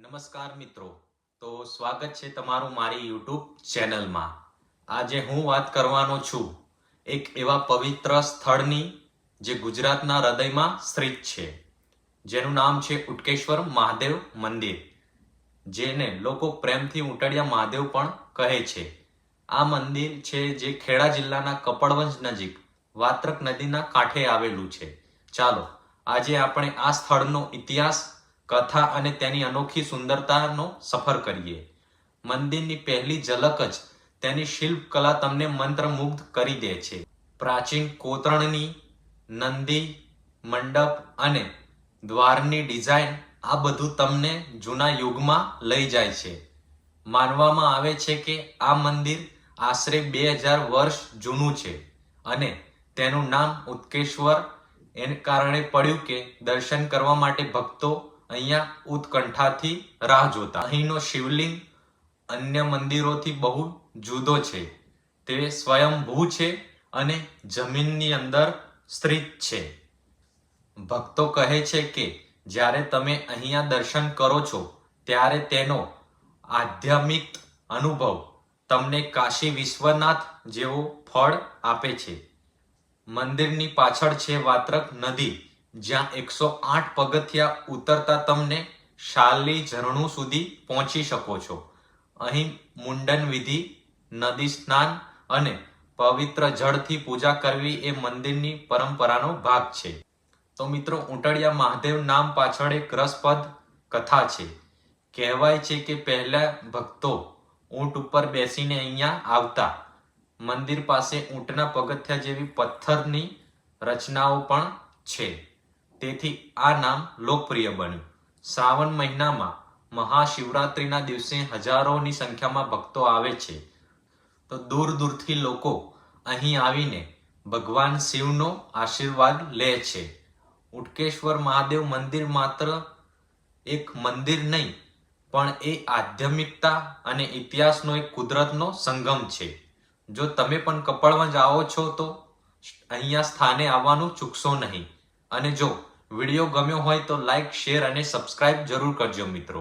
નમસ્કાર મિત્રો. તો સ્વાગત છે તમારું મારી યુટ્યુબ ચેનલમાં. આજે હું વાત કરવાનો છું એક એવા પવિત્ર સ્થળની જે ગુજરાતના હૃદયમાં સ્થિત છે. જેનું નામ છે ઉટકેશ્વર મહાદેવ મંદિર. જેને લોકો પ્રેમથી ઉંટડિયા મહાદેવ પણ કહે છે. આ મંદિર છે જે ખેડા જિલ્લાના કપડવંજ નજીક વાત્રક નદીના કાંઠે આવેલું છે. ચાલો, આજે આપણે આ સ્થળનો ઇતિહાસ કથા અને તેની અનોખી સુંદરતાનો સફર કરીએ. મંદિરની પહેલી ઝલક જ તેની શિલ્પકલા તમને મંત્રમુગ્ધ કરી દે છે. પ્રાચીન કોતરણની નંદી, મંડપ અને દ્વારની ડિઝાઇન આ બધું તમને જૂના યુગમાં લઈ જાય છે. માનવામાં આવે છે કે આ મંદિર આશરે બે હજાર વર્ષ જૂનું છે અને તેનું નામ ઉત્કેશ્વર, એને કારણે પડ્યું કે દર્શન કરવા માટે ભક્તો અહીંયા ઉત્કંઠાથી રાહ જોતા. અહીંનો શિવલિંગ અન્ય મંદિરોથી બહુ જુદો છે. તે સ્વયંભૂ છે અને જમીનની અંદર સ્થિત છે. ભક્તો કહે છે કે, જ્યારે તમે અહીંયા દર્શન કરો છો, ત્યારે તેનો આધ્યાત્મિક અનુભવ તમને કાશી વિશ્વનાથ જેવો ફળ આપે છે. મંદિરની પાછળ છે વાત્રક નદી. જ્યાં એકસો આઠ પગથિયા ઉતરતા તમને શાલી ઝરણું સુધી પહોંચી શકો છો. અહીં મુંડન વિધિ, નદી સ્નાન અને પવિત્ર જળથી પૂજા કરવી એ મંદિરની પરંપરાનો ભાગ છે. તો મિત્રો ઉંટડિયા મહાદેવ નામ પાછળ એક રસપદ કથા છે. કહેવાય છે કે પહેલા ભક્તો ઊંટ ઉપર બેસીને અહીંયા આવતા. મંદિર પાસે ઊંટના પગથિયા જેવી પથ્થરની રચનાઓ પણ છે. તેથી આ નામ લોકપ્રિય બન્યું. શ્રાવણ મહિનામાં મહાશિવરાત્રિના દિવસે હજારોની સંખ્યામાં ભક્તો આવે છે. તો દૂર દૂરથી લોકો અહીં આવીને ભગવાન શિવનો આશીર્વાદ લે છે. ઉટકેશ્વર મહાદેવ મંદિર માત્ર એક મંદિર નહીં, પણ એ આધ્યાત્મિકતા અને ઇતિહાસનો એક કુદરતનો સંગમ છે. જો તમે પણ કપડવંજ આવો છો તો અહીંયા સ્થાને આવવાનું ચૂકશો નહીં. અને જો વીડિયો ગમ્યો હોય તો લાઈક શેર અને સબસ્ક્રાઇબ જરૂર કરજો મિત્રો.